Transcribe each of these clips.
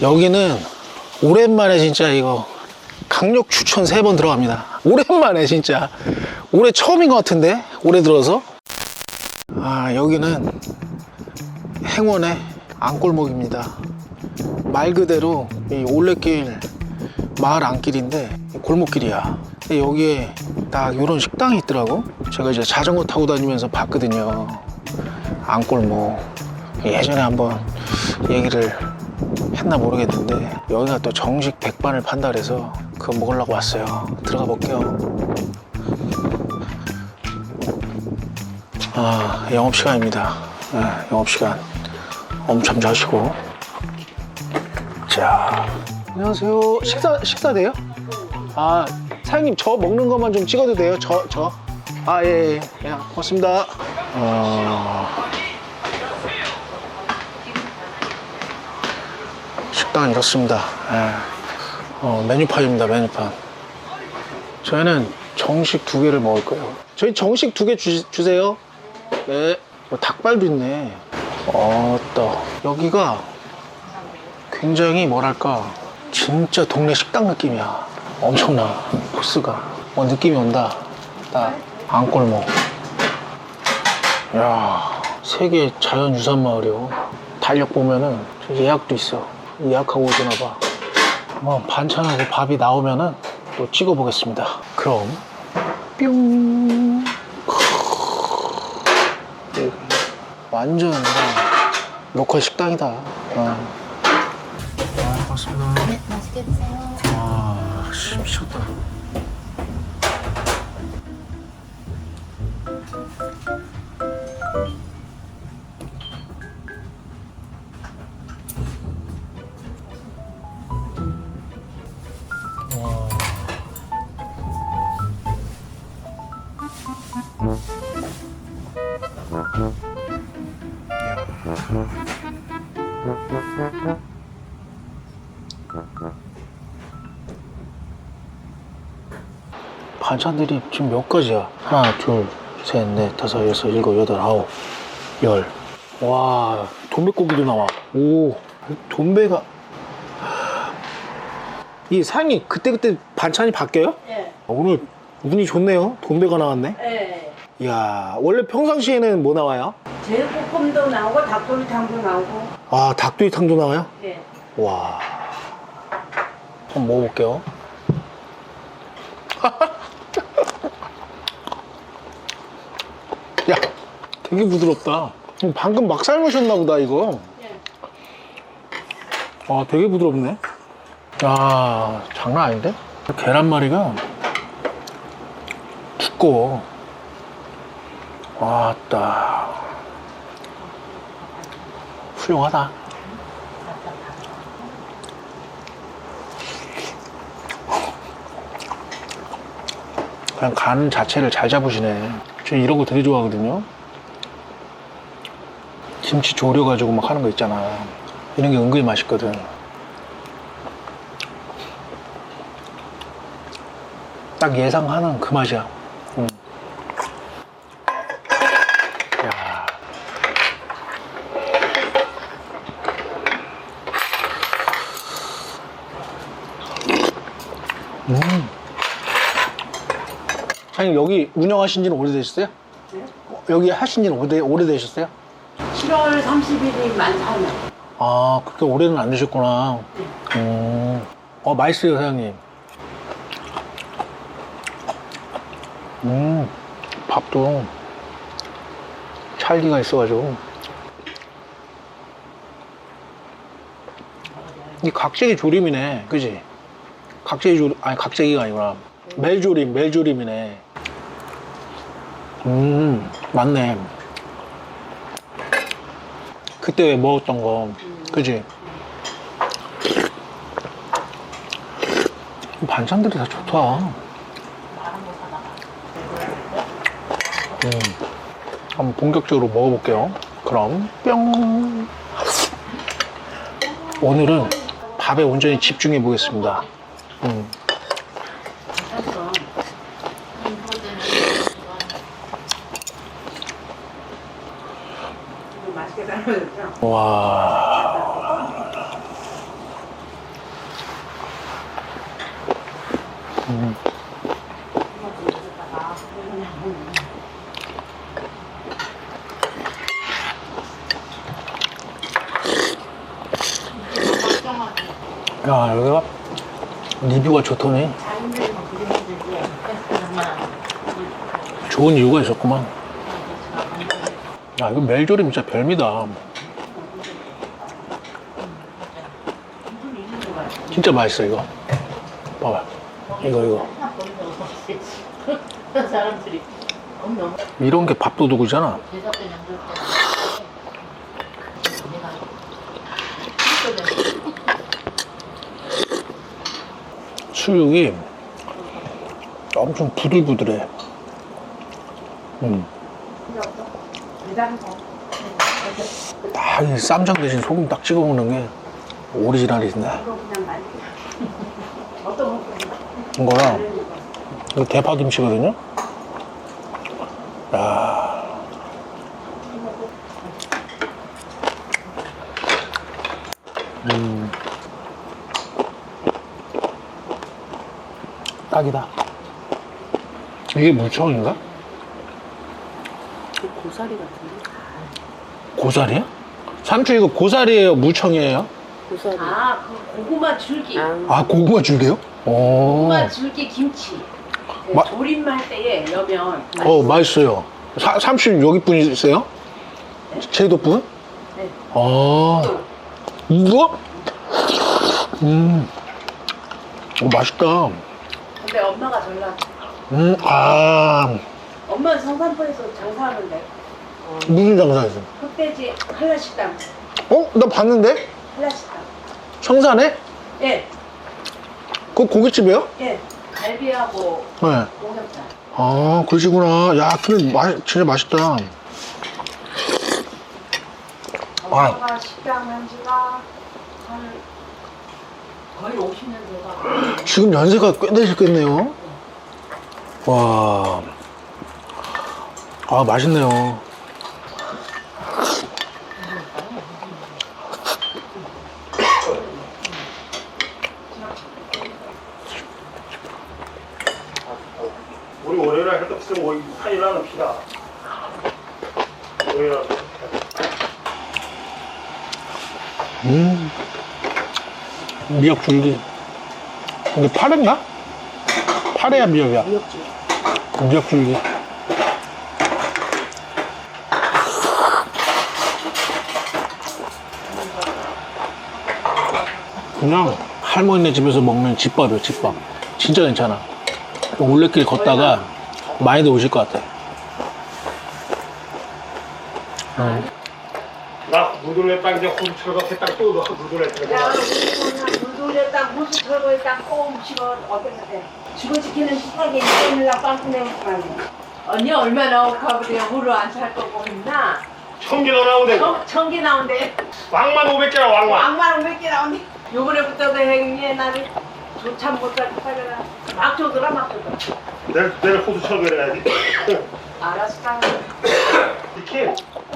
여기는 오랜만에 진짜 이거 강력 추천 세 번 들어갑니다. 오랜만에 진짜 올해 처음인 것 같은데 올해 들어서 아 여기는 행원의 안골목입니다. 말 그대로 이 올레길 마을 안길인데 골목길이야. 근데 여기에 딱 이런 식당이 있더라고. 제가 이제 자전거 타고 다니면서 봤거든요. 안골목. 예전에 한번 얘기를 했나 모르겠는데 여기가 또 정식 백반을 판다 그래서 그거 먹으려고 왔어요. 들어가 볼게요. 아 영업 시간입니다. 네, 영업 시간 엄청 자시고. 자 안녕하세요. 식사 식사 돼요? 아 사장님 저 먹는 것만 좀 찍어도 돼요? 저 저. 아 예, 예. 예, 고맙습니다. 어... 식당은 이렇습니다. 예. 어, 메뉴판입니다, 메뉴판. 저희는 정식 두 개를 먹을 거예요. 저희 정식 두 개 주세요. 네. 뭐 닭발도 있네. 어따. 여기가 굉장히 뭐랄까, 진짜 동네 식당 느낌이야. 엄청나. 코스가. 어, 느낌이 온다. 딱, 안골목. 야 세계 자연유산 마을이요. 달력 보면은 저 예약도 있어. 예약하고 오시나 봐. 뭐 반찬하고 밥이 나오면은 또 찍어 보겠습니다. 그럼 뿅. 크. 완전 로컬 식당이다. 어. 아, 고맙습니다. 네, 맛있게 드세요. 아, 씨, 미쳤다. 반찬들이 지금 몇 가지야? 하나, 둘, 셋, 넷, 다섯, 여섯, 일곱, 여덟, 아홉, 열. 와, 돈배고기도 나와. 오, 돈배가. 이 사장님, 그때그때 반찬이 바뀌어요? 예. 오늘 운이 좋네요. 돈배가 나왔네. 예. 이야, 원래 평상시에는 뭐 나와요? 제육볶음도 나오고 닭도리탕도 나오고. 아, 닭도리탕도 나와요? 예. 와. 한번 먹어볼게요. 야, 되게 부드럽다. 방금 막 삶으셨나 보다, 이거. 예. 아, 되게 부드럽네. 아, 장난 아닌데? 계란말이가 두꺼워. 왔다. 훌륭하다. 그냥 간 자체를 잘 잡으시네. 저 이런 거 되게 좋아하거든요. 김치 졸여가지고 막 하는 거 있잖아. 이런 게 은근히 맛있거든. 딱 예상하는 그 맛이야. 음. 야. 음. 사장님 여기 운영하신 지는 오래되셨어요? 여기 하신 지는 오래, 오래되셨어요? 7월 30일이 만 4년. 아, 그렇게 오래는 안 되셨구나. 음. 어, 맛있어요, 사장님. 음, 밥도 찰기가 있어가지고. 이 각재기 조림이네, 그지? 각재기 조림, 아니, 각재기가 아니구나. 멜조림, 멜조림이네. 음, 맞네. 그때 먹었던 거, 그지? 반찬들이 다 좋다. 음, 한번 본격적으로 먹어볼게요. 그럼 뿅. 오늘은 밥에 온전히 집중해 보겠습니다. 음. 와. 야, 여기가 리뷰가 좋더니. 좋은 이유가 있었구만. 야, 이거 멜조림 진짜 별미다. 진짜 맛있어, 이거. 봐봐. 이거, 이거. 이런 게 밥도둑이잖아. 수육이 엄청 부들부들해. 음. 딱, 이 쌈장 대신 소금 딱 찍어 먹는 게거 이거랑 이거 대파 김치거든요. 야. 음. 딱이다. 이게 물청인가? 고사리 같은데? 고사리야? 삼촌 이거 고사리예요? 물청이에요? 고사리 아, 그 고구마 줄기. 아 고구마 줄게요? 오. 고구마 줄기 김치. 네, 마- 조림할 때에 여면 어 맛있어요. 사, 삼촌 여기 분이세요? 제도 분? 네. 아 이거? 음, 어, 맛있다. 근데 엄마가 전라. 음, 아 엄마는 성산포에서 장사하는데 무슨 장사했어? 흑돼지 한라식당. 어? 나 봤는데? 한라식당. 청산에? 예, 그 고깃집이에요? 예. 갈비하고 네. 공격살. 아 그러시구나. 야 근데 맛 진짜 맛있다. 엄마가 식당 한 지가 한 거의 50년 돼가. 지금 연세가 꽤 되셨겠네요. 와. 아, 맛있네요. 무슨 뭐 파일하는 피다. 월요일 음. 미역 줄기. 이게 파래인가? 파래야, 미역이야? 미역줄 미역 줄기. 그냥 할머니네 집에서 먹는 집밥이에요, 집밥. 진짜 괜찮아. 올레길 걷다가 많이들 오실 것 같아. 나 무들레 땅 이제 호수 철거 땅또 넣어 땅. 야, 우리 물돌에 땅, 호수 철거에 땅, 꼭 집어 어떻게 집어 지키는 식탁에 있으려고 빵꾸 내고 언니 얼마나 억하고 호루 안살 거고 있나? 청기 더 나오는데 청, 청기 나온대. 왕만 500개라 왕만. 왕만 500개 나온대. 요번에부터도 행위에 나를 조참 못할 거라. 막 줘더라, 막 줘더라. 내일 내일 호수 철거를 해야지. 알았어, 땅. 이렇게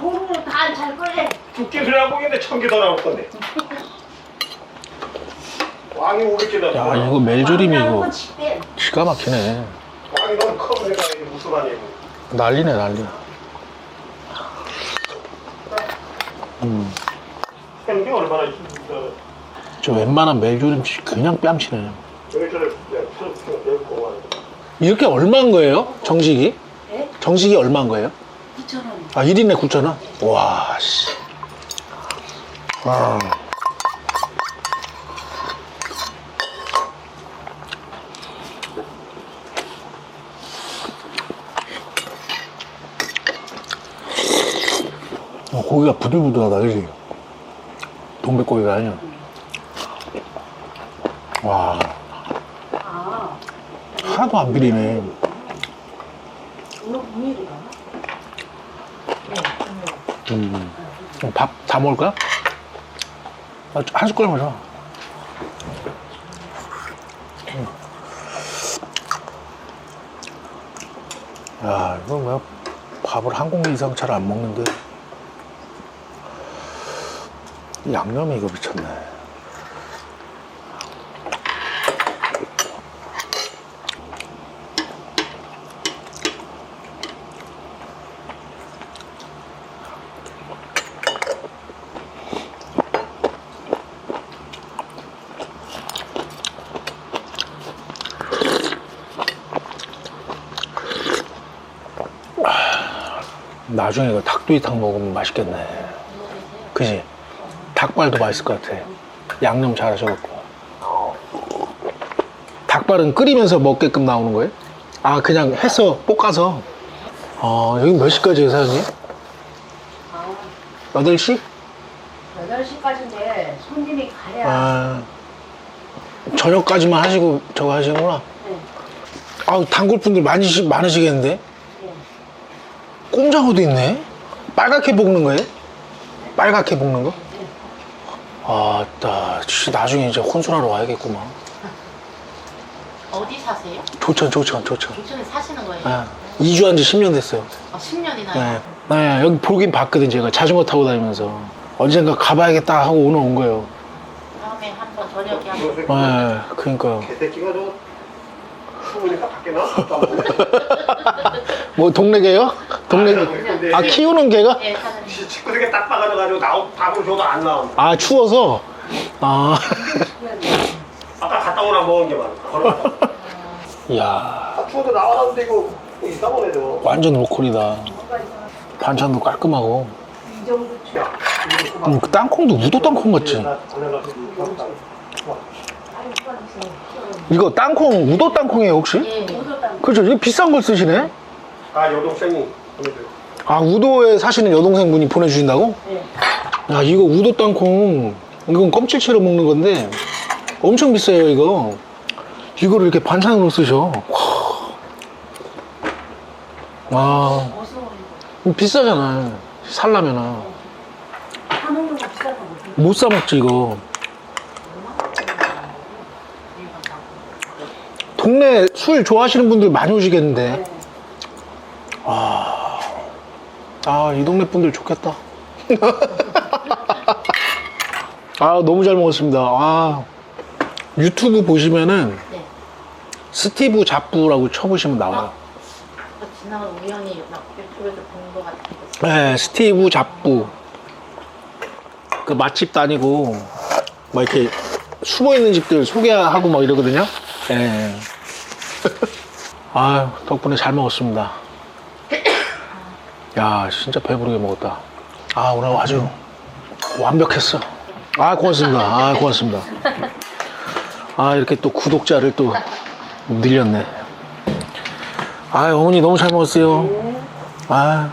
호루는 다안찰 거래. 두께 소리 하고 있는데 청기 더 나올 건데. 왕이 500개다. 야, 이거 멜조림이 이거. 기가 막히네. 왕이 너무 커서 내가 이게 무슨 아니고. 난리네, 난리. 음, 하는 게 얼마나 저저 웬만한 멜조림 그냥 뺨치네. 여기 와. 이렇게 얼마인 거예요? 정식이? 네? 정식이 얼마인 거예요? 9천 원. 아, 1인에 9,000원? 와, 씨. 와. 어, 고기가 부들부들하다, 그지? 동백고기가 아니야. 와, 아, 하나도 안 비리네. 음. 밥 다 먹을까? 아, 한 숟가락만 줘. 음. 야, 이거 뭐야? 밥을 한 공기 이상 잘 안 먹는데. 이 양념이 이거 미쳤네. 나중에 이거 닭도리탕 먹으면 맛있겠네. 그지? 닭발도 맛있을 것 같아. 양념 잘 하셔갖고. 닭발은 끓이면서 먹게끔 나오는 거예요? 아, 그냥 해서 볶아서. 어, 여기 몇 시까지 해요, 사장님? 8시? 8시까지인데 손님이 가야 아, 저녁까지만 하시고 저거 하시는구나. 네. 아, 단골분들 많이, 많으시겠는데? 꼼장어도 있네? 빨갛게 볶는 거예요? 빨갛게 볶는 거? 아, 나, 진짜 나중에 이제 혼술하러 와야겠구만. 어디 사세요? 조천, 조천, 조천. 부천에 사시는 거예요? 아, 이주한 지 10년 됐어요. 아, 10년이나. 네. 네, 여기 보긴 봤거든, 제가. 자전거 타고 다니면서. 언젠가 가봐야겠다 하고 오늘 온 거예요. 다음에 한번 저녁에 한번. 네, 그러니까. 개새끼가 저 추우니까 밖에 나왔다. 뭐, 동네 개요? 동네 개. 아, 키우는 개가? 예, 사장님. 친구들에게 딱 빠가져가지고 나오 밥을 줘도 안 나온. 아, 추워서? 아, 아까 갔다 오나 먹은 게 많아. 이야, 아 추워도 나와놨는데 이거 이상하네 저. 완전 로컬이다. 반찬도 깔끔하고. 이 정도 주 야, 이거 음, 그 땅콩도 우도 땅콩 같지? 나 이거 땅콩, 우도 땅콩이에요, 혹시? 예. 그죠? 이거 비싼 걸 쓰시네? 아 여동생이. 아, 우도에 사시는 여동생분이 보내주신다고? 야, 이거 우도 땅콩, 이건 껌칠채로 먹는 건데, 엄청 비싸요, 이거. 이거를 이렇게 반찬으로 쓰셔. 와. 비싸잖아. 살라면은. 못 사 먹지, 이거. 동네 술 좋아하시는 분들 많이 오시겠는데. 아, 아, 이 동네 분들 좋겠다. 아, 너무 잘 먹었습니다. 아, 유튜브 보시면은 네. 스티브 잡부라고 쳐보시면 나와요. 저 지나가 우연히 막 유튜브에서 본것 같은데. 네, 스티브 잡부. 그 맛집 다니고, 막 이렇게 숨어 있는 집들 소개하고 막 이러거든요. 예. 아 덕분에 잘 먹었습니다. 야, 진짜 배부르게 먹었다. 아, 오늘 아주 완벽했어. 아, 고맙습니다. 아, 고맙습니다. 아, 이렇게 또 구독자를 또 늘렸네. 아, 어머니 너무 잘 먹었어요. 아,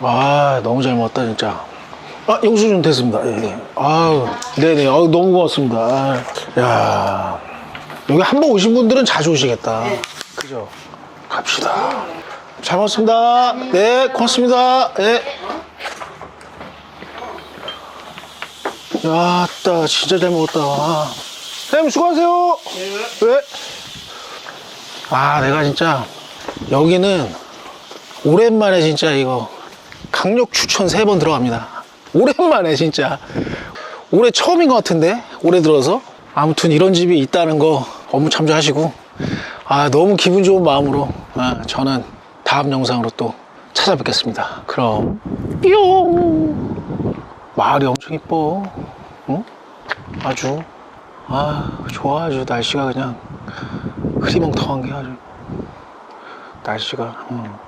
아, 너무 잘 먹었다, 진짜. 아, 영수증 됐습니다. 예, 예. 아유, 네네. 아유, 너무 고맙습니다. 아, 야 여기 한 번 오신 분들은 자주 오시겠다. 그죠? 갑시다. 잘 먹었습니다. 네, 고맙습니다. 네. 야, 따, 진짜 잘 먹었다. 아. 사장님, 수고하세요. 네. 아, 내가 진짜, 여기는 오랜만에 진짜 이거 강력 추천 세 번 들어갑니다. 오랜만에 진짜. 올해 처음인 것 같은데? 올해 들어서? 아무튼 이런 집이 있다는 거 업무 참조하시고, 아, 너무 기분 좋은 마음으로, 아, 저는 다음 영상으로 또 찾아뵙겠습니다. 그럼, 뿅! 마을이 엄청 이뻐. 응? 아주. 아, 좋아. 아주 날씨가 그냥 흐리멍텅한 게 아주. 날씨가, 응.